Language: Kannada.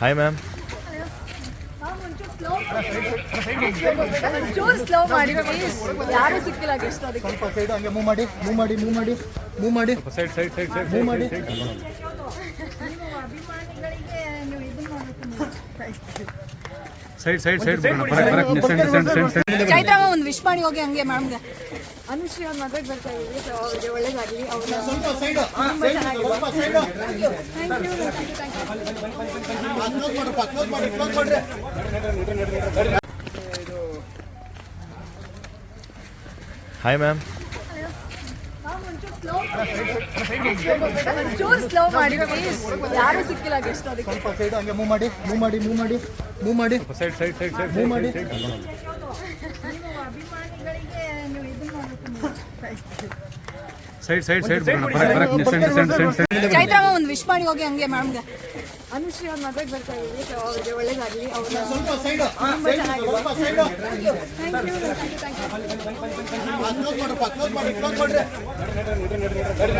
ಹಾಯ್ ಮ್ಯಾಮ್ ಚೂರು ಸ್ಲೋ ಮಾಡಿ ಪ್ಲೀಸ್ ಯಾರು ಸಿಕ್ಕಿಲ್ಲ ಗೆಸ್ಟ್ ಅದಕ್ಕೆ ಸ್ವಲ್ಪ ಸೈಡ್ ಹಂಗೆ ಮೂವ್ ಮಾಡಿ ಮೂವ್ ಮಾಡಿ ಮೂವ್ ಮಾಡಿ ಮೂವ್ ಮಾಡಿ side side side side move ಮಾಡಿ side side side side Chaitramma ಒಂದು ವಿಶ್ ಮಾಡಿ ಹೋಗಿ ಹಂಗೆ ಮ್ಯಾಮ್ಗೆ ಅನುಶ್ರೀ ಅವ್ರ ಮದುವೆಗೆ ಬರ್ತಾ ಇದ್ದೀವಿ ಸೊ ಅವ್ರಿಗೆ ಒಳ್ಳೇದಾಗಲಿ. ಅವ್ರನ್ನ ಸ್ವಲ್ಪ ಸೈಡ್ ಸ್ವಲ್ಪ side thank you thank you thank you close ಮಾಡ್ರಪ್ಪ close ಮಾಡಿ ಕ್ಲೋಸ್ ಮಾಡ್ರಿ ಹಾಯ್ ಮ್ಯಾಮ್ ಚೂರು ಸ್ಲೋ ಮಾಡಿ ಪ್ಲೀಸ್ ಯಾರು ಸಿಕ್ಕಿಲ್ಲ ಗೆಸ್ಟ್ ಅದಕ್ಕೆ ಸ್ವಲ್ಪ ಸೈಡ್ ಹಂಗೆ ಮೂವ್ ಮಾಡಿ ಮೂವ್ ಮಾಡಿ ಮೂವ್ ಮಾಡಿ ಮೂವ್ ಮಾಡಿ side side side side move ಮಾಡಿ ಸೈಡ್ ಸೈಡ್ ಸೈಡ್ ಚೈತ್ರಮ್ಮ ಒಂದು ವಿಶ್ ಮಾಡಿ ಹೋಗಿ ಹಂಗೆ ಮ್ಯಾಮ್ಗೆ ಅನುಶ್ರೀ ಅವ್ರ ಮದುವೆಗೆ ಬರ್ತಾ ಇದ್ದೀವಿ ಸೊ ಅವ್ರಿಗೆ ಒಳ್ಳೇದಾಗಲಿ ಅವ್ರನ್ನ ಸ್ವಲ್ಪ ಸೈಡ್ ಸ್ವಲ್ಪ side thank you thank you thank you